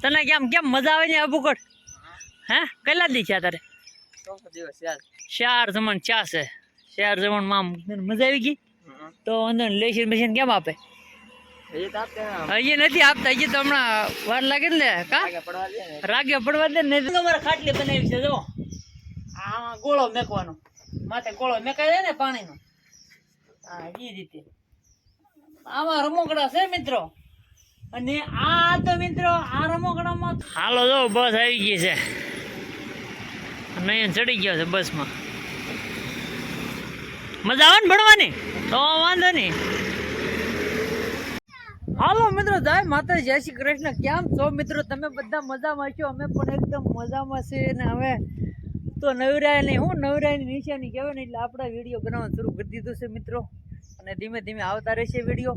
તને કેમ કેમ મજા આવે ને અબુકડ હે? કેટલા દી છે તારે? ચાર જમણ ચા છે. ચાર જમણમાં મજા આવી ગઈ? તો અંદર લેશન બેસીન કેમ આપે? હજી નથી આપતા હજી તો હમણાં વાર લાગે ને કા? રાગે પડવા દે ને. તો અમારે ખાટલી બનાવી છે જો આમાં ગોળો મેકવાનો. માથે ગોળો મેકાય દે ને પાણીનો? હા એ રીતે. આમાં રમકડા છે મિત્રો. અને આ તો મિત્રો આ રમકડામાં હાલો જો બસ આવી ગઈ છે. નયન ચડી ગયો છે બસમાં. મજા આવે ને ભણવાની? તો વાંધો નહીં. હાલો મિત્રો જય માતા જય શ્રી કૃષ્ણ. કેમ છો મિત્રો? તમે બધા મજામાં છો? અમે પણ એકદમ મજામાં છીએ ને હવે તો નવરાય નહીં હું નવરાયની નિશાની કહેવાય ને એટલે આપણા વીડિયો બનાવવાનું શરૂ કરી દીધું છે મિત્રો. અને ધીમે ધીમે આવતા રહેશે વીડિયો.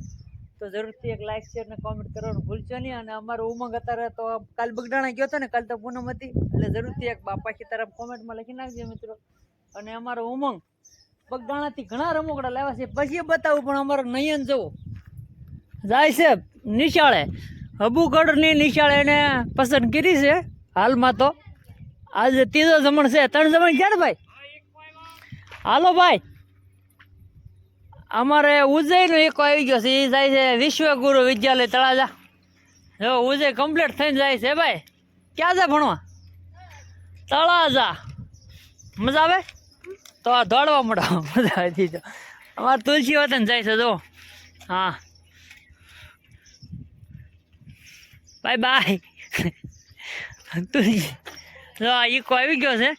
તો જરૂરથી એક લાઈક શેર ને કોમેન્ટ કરવાનું ભૂલશો નહીં. અને અમારો ઉમંગ અત્યારે તો કાલ બગડાણા ગયો હતો ને, કાલ તો પૂનમ હતી. એટલે જરૂરથી એક બાપા તરફ કોમેન્ટમાં લખી નાખજો મિત્રો. અને અમારો ઉમંગ બગડાણાથી ઘણા રમકડા લાવ્યા છે. પછી બતાવું, પણ અમારો નયન જવો જાય છે નિશાળે. હબુગઢની નિશાળે એને પસંદ કરી છે હાલમાં તો. આજે ત્રીજો જમણ છે. ત્રણ જમણ ક્યારે ભાઈ? હાલો ભાઈ. અમારે ઉજ્જૈનનો એક આવી ગયો છે એ જાય છે વિશ્વગુરુ વિદ્યાલય તળાજા. જો ઉજ્જૈન કમ્પ્લીટ થઈને જાય છે ભાઈ. ક્યાં છે ભણવા? તળાજા. મજા આવે? તો આ દોડવા મળો મજા આવી તો અમારે તુલસી વતન જાય છે, જો. હા. Bye bye. તુલસી. જો આ ઈકો આવી ગયો છે.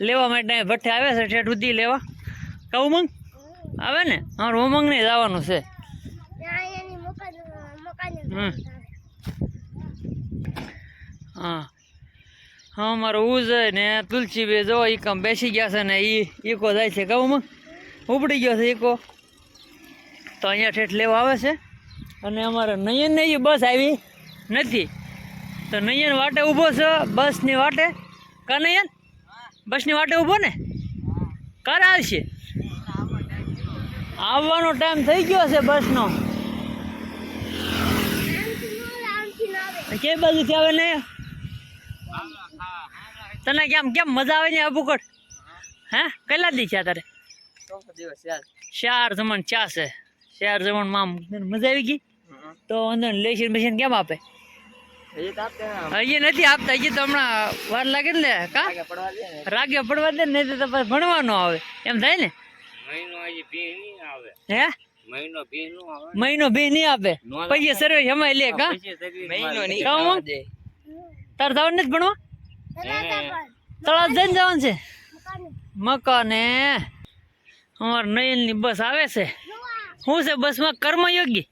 લેવા માટે ભઠ્ઠે આવે છે, ઠેઠ સુધી લેવા. કહું ઉમંગ આવે ને? હા ઉમંગ નહીં જવાનું છે. હા. હા મારો ઉજય ને તુલસી બે જો ઈ કામ બેસી ગયા છે ને એ ઈકો જાય છે કહું ઉપડી ગયો છે ઈકો. તો અહીંયા ઠેઠ લેવા આવે છે. અને અમારે નયનને ને બસ આવી નથી. તો નયન વાટે ઊભો છે બસની વાટે. કા નયન? બસની વાટે ઊભો ને? કરાવશે આવશે. આવવાનો ટાઈમ થઈ ગયો છે બસનો. કે બાજુથી આવે ને? તને કેમ કેમ મજા આવે ને અબુકટ હે? કેટલા દી છે તારે? ચાર. જમણ ચા છે. ચાર જમણમાં મજા આવી ગઈ? તો અંદર લેશન બેસીન કેમ આપે? હજી નથી આપતા હજી તો હમણાં વાર લાગે ને કા? રાગે પડવા દે ને. નહીં તો ભણવાનો આવે. એમ થાય ને? હે? મહિનો બે નહીં આપે પછી સર્વે એમાં લે કા? કામ તાર જવાનું નથી ભણવા? તળાવ જઈને જવાનું છે? મકાને. અમાર નયનની બસ આવે છે. શું છે બસમાં કર્મયોગી?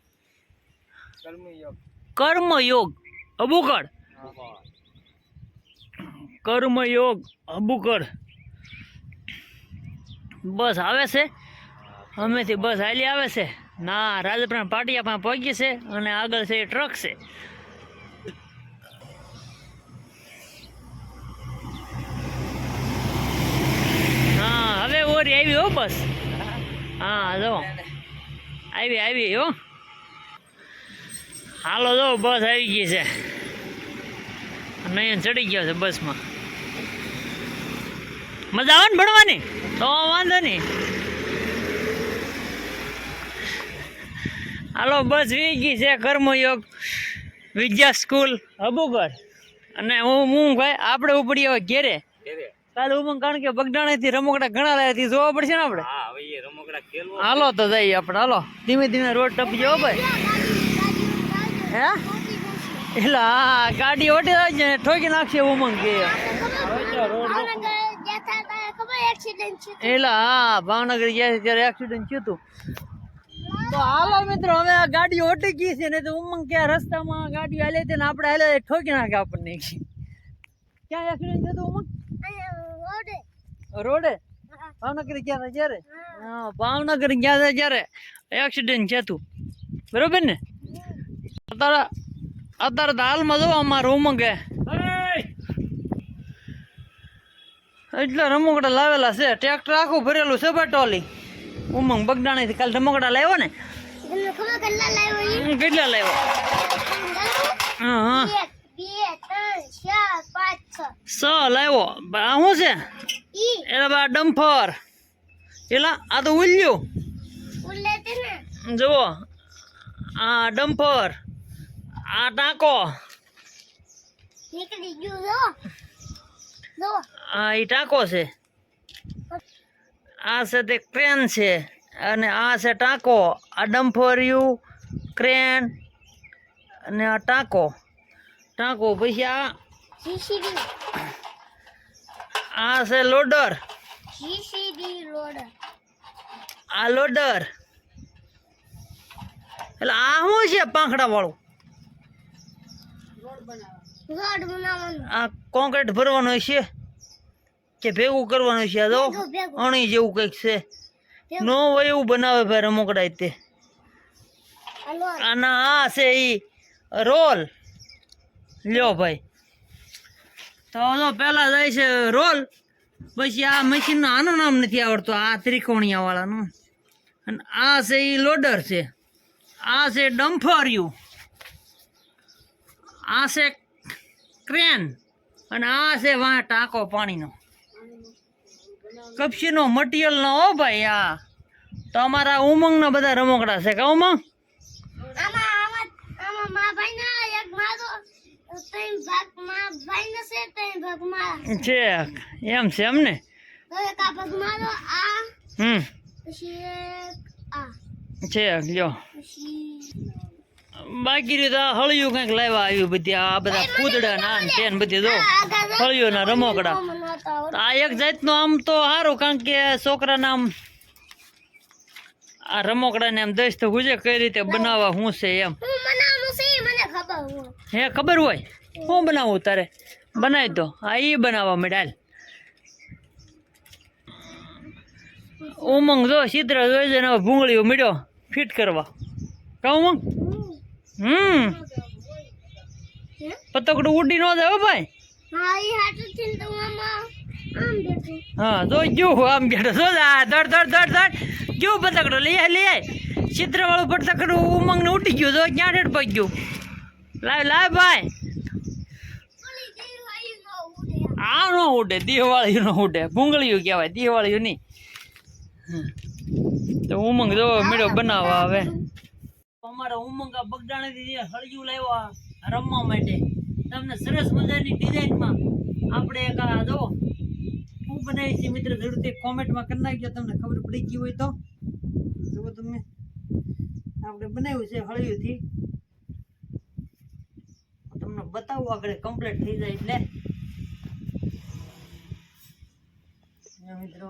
કર્મયોગ. અબુકડ કર્મયોગ. અબુકડ બસ આવે છે. અમેથી બસ હાલી આવે છે. ના રાજપુરા પાટિયા પણ પહોંચી છે અને આગળ છે એ ટ્રક છે. હા, હવે ઓરી આવી હો બસ. હા, જો. આવી આવી હો. હાલો, જો, બસ આવી ગઈ છે. નયન ચડી ગયો છે બસમાં. મજા આવે ને ભણવાની? તો વાંધો નહીં. હાલો બસ વી ગઈ છે કર્મયોગ વિદ્યા સ્કૂલ હબુગઢ અને હું હું ભાઈ આપણે ઉપડી હવે ઘેરે. કાલે ઉમંગ કારણ કે બગડાણાથી રમકડા ઘણા લાવ્યા થી જોવા પડશે ને આપણે? હાલો તો જઈએ આપણે હાલો. ધીમે ધીમે રોડ ટપી જવો ભાઈ. હે? એટલે હા ગાડી ઓટી જાય ને ઠોકી નાખશે ઉમંગ. કે એટલે હા ભાવનગર ગયા છે ત્યારે એક્સિડન્ટ થયું હતું. તો હાલો મિત્રો હવે આ ગાડી ઓટી ગઈ છે ને તો ઉમંગ ક્યાં રસ્તામાં ગાડી હાલે છે ને આપણે હાલે ઠોકી નાખે આપણને ક્યાં એક્સિડન્ટ થયું હતું ઉમંગ? રોડે? ભાવનગર ગયા હતા જ્યારે? હા ભાવનગર ગયા હતા જ્યારે એક્સિડન્ટ થયું બરોબર ને? અત્યારે અત્યારે તો હાલમાં જો ઉમંગ ઉમંગે એટલે રમકડા લાવેલા છે. ટ્રેક્ટર આખું ભરેલું છે બટોલી. ઉમંગ બગડાણીથી કાલે રમકડા લાવ્યો ને? કેટલા લાવ્યો હા હા. સ લાવ્યો. આ શું છે? એટલે એલા બા ડમ્ફર. એલા આ તો ઉલ્યું જુઓ. આ ડમ્ફર. આ ટાંકો. નીકળી ગયું આ એ ટાંકો છે. આ છે તે ક્રેન છે અને આ છે ટાંકો. આ ડમ્ફરિયું ક્રેન અને આ ટાંકો. ટાંકો પછી આ આ છે લોડર. આ લોડર. એટલે આ શું છે પાંખડા વાળું રોડ બનાવવાનું. આ કોન્ક્રીટ ભરવાનું છે કે ભેગું કરવાનું છે આ ભેગું. અણી જેવું કંઈક છે. નો હોય એવું બનાવે ભાઈ રમકડા તે. આના આ છે એ રોલ. લ્યો ભાઈ. તો જો પહેલાં જાય છે રોલ. પછી આ મશીન આનું નામ નથી આવડતું આ ત્રિકોણિયાવાળાનું. અને આ છે એ લોડર છે. આ છે ડમ્ફરિયું. આ છે ક્રેન અને આ છે વાં ટાંકો પાણીનો. કપશીનો મટીરિયલનો હો ભાઈ આ. તો અમારા ઉમંગના બધા રમકડા છે કે ઉમંગ? છે એમ છે આ હમ. છે લ્યો. બાકી રીતે આ હળિયું કંઈક લાવ્યા આવ્યું બધી. આ બધા કૂદડા ના ને તે બધી જો હળિયું ના હળિયોના રમકડા. આ એક જાતનું આમ તો સારું કારણ કે છોકરાના આમ આ રમકડાને આમ દસ તો ગુજે કઈ રીતે બનાવવા શું છે એમ. હું ખબર હોય. હે બનાવું તારે? બનાવી દો આ એ બનાવવા માંડ્યા ઉમંગ જો ચિત્ર જોઈ જાય ને ભૂંગળીઓ મળ્યો ફિટ કરવા. કહું ઉમંગ? હમ? પતંગડું ઉડી ન જાય ભાઈ. હા હા જો આમ બેઠો જો દોડ ધડ દોડ દોડ ગયું પતંગડું લઈ આય લઈ આય. ચિત્ર વાળું પતંગડું ઉમંગ ને ઉડી ગયું જો ક્યાં ડેડ પડી ગયું? લાવ લાવ ભાઈ. આ નો ઉડે દિવાળી નો ઉડે. ભૂંગળીયું કહેવાય દિવાળીયું નહીં તો ઉમંગ જો મેળો બનાવવા આવે. અમારા ઉમંગ બગડાણાથી જે હળિયું લાવ્યા રમવા માટે. તમને સરસ મજાની ડિઝાઇનમાં આપણે એક આ જો, હું બનાવી છે મિત્ર, જરૂરથી કોમેન્ટમાં કરી નાખજો, તમને ખબર પડી ગઈ હોય તો. જુઓ તમે, આપણે બનાવ્યું છે હળિયુંથી. તમને બતાવું આગળ કમ્પ્લીટ થઈ જાય એટલે. મિત્રો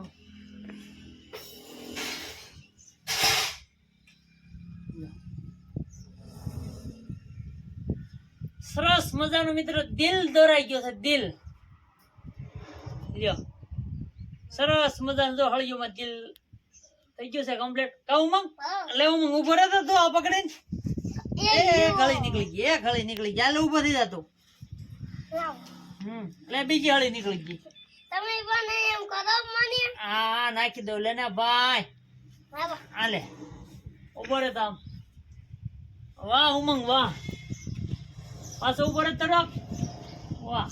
સરસ મજાનું મિત્રો દિલ દોરાઈ ગયો છે દિલ. લ્યો. સરસ મજાનું જો હળિયુંમાં દિલ થઈ ગયું છે કમ્પ્લીટ કહું મંગ એટલે હું ઊભો રહેતો તો આ પકડીને. એ ગળી નીકળી ગઈ એ ગળી નીકળી ગઈ. એટલે ઊભો થઈ જતો. હમ એટલે બીજી હળી નીકળી ગઈ. તમે પણ એમ કરો મને. આ નાખી દઉં. લે ને ભાઈ. હાલે. ઊભો રહેતા આમ. વાહ ઉમંગ વાહ. પાછો ઉપર તડક વાહ.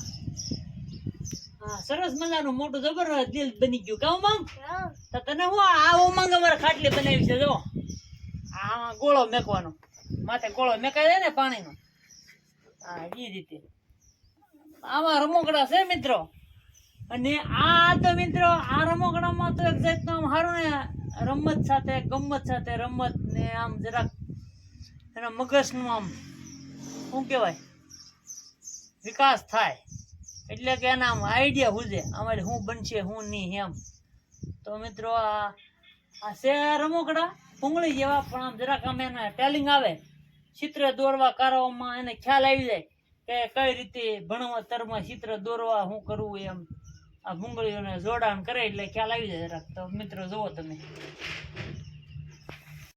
હા સરસ મજાનું મોટું જબરદસ્ત દિલ બની ગયું કા ઉમંગ? હા. તો તને હું આ આ ઉમંગ અમારે ખાટલી બનાવી છે જો. આ ગોળો મેકવાનો. માથે ગોળો મેકાય જાય ને પાણીનો. હા એ રીતે. આમાં રમકડા છે મિત્રો. અને આ તો મિત્રો આ રમકડામાં તો એક જાતનું આમ સારું ને રમત સાથે ગમત સાથે રમત ને આમ જરાક એના મગજનું આમ શું કહેવાય? વિકાસ થાય. એટલે કે એના આઈડિયા હુજે. અમારે શું બનશે શું નહીં એમ. તો મિત્રો, આ આ છે રમકડા? ભૂંગળી જેવા, પણ આમ જરાક આમ એને ટેલિંગ આવે. ચિત્ર દોરવા કરવામાં એને ખ્યાલ આવી જાય કે કઈ રીતે ભણવા, તરમાં ચિત્ર દોરવા શું કરવું એમ. આ ભૂંગળીઓને જોડાણ કરે એટલે ખ્યાલ આવી જાય જરાક. તો મિત્રો, જુઓ તમે.